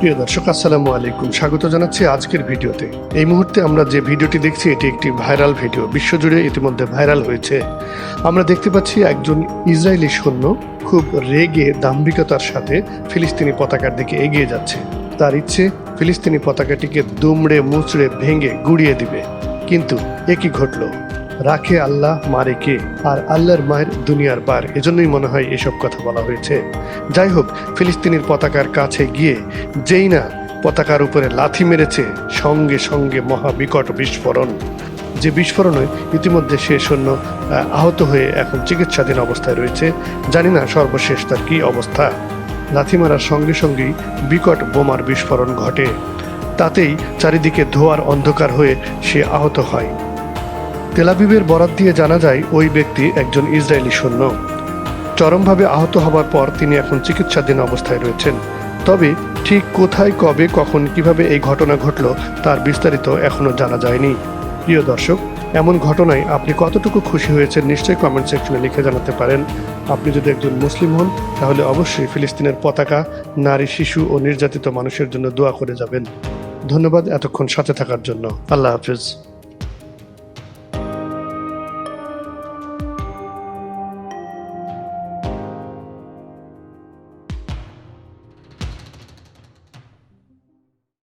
প্রিয় দর্শক, আসসালামু আলাইকুম। স্বাগত জানাচ্ছি আজকের ভিডিওতে। এই মুহূর্তে আমরা যে ভিডিওটি দেখছি, এটি একটি ভাইরাল ভিডিও। বিশ্বজুড়ে ইতিমধ্যে ভাইরাল হয়েছে। আমরা দেখতে পাচ্ছি একজন ইসরায়েলি সৈন্য খুব রেগে দাম্ভিকতার সাথে ফিলিস্তিনি পতাকার দিকে এগিয়ে যাচ্ছে। তার ইচ্ছে, ফিলিস্তিনি পতাকাটিকে দুমড়ে মুচড়ে ভেঙে গুড়িয়ে দিবে। কিন্তু এ কি ঘটলো? রাখে আল্লাহ মারে কে? আর আল্লাহর মায়ের দুনিয়ার বার এজন্যই মনে হয় এসব কথা বলা হয়েছে। যাই হোক, ফিলিস্তিনের পতাকার কাছে গিয়ে যেই না পতাকার উপরে লাথি মেরেছে সঙ্গে সঙ্গে মহা বিকট বিস্ফোরণ। যে বিস্ফোরণে ইতিমধ্যে সে সৈন্য আহত হয়ে এখন চিকিৎসাধীন অবস্থায় রয়েছে। জানি না সর্বশেষ তার কি অবস্থা। লাথি মারার সঙ্গে সঙ্গেই বিকট বোমার বিস্ফোরণ ঘটে। তাতেই চারিদিকে ধোয়ার অন্ধকার হয়ে সে আহত হয়। তেলাবিবের বরাত দিয়ে জানা যায়, ওই ব্যক্তি একজন ইসরায়েলি সৈন্য। চরমভাবে আহত হবার পর তিনি এখন চিকিৎসাধীন অবস্থায় রয়েছেন। তবে ঠিক কোথায়, কবে, কখন, কীভাবে এই ঘটনা ঘটল, তার বিস্তারিত এখনও জানা যায়নি। প্রিয় দর্শক, এমন ঘটনায় আপনি কতটুকু খুশি হয়েছেন নিশ্চয়ই কমেন্ট সেকশনে লিখে জানাতে পারেন। আপনি যদি একজন মুসলিম হন, তাহলে অবশ্যই ফিলিস্তিনের পতাকা, নারী, শিশু ও নির্যাতিত মানুষের জন্য দোয়া করে যাবেন। ধন্যবাদ এতক্ষণ সাথে থাকার জন্য। আল্লাহ হাফিজ।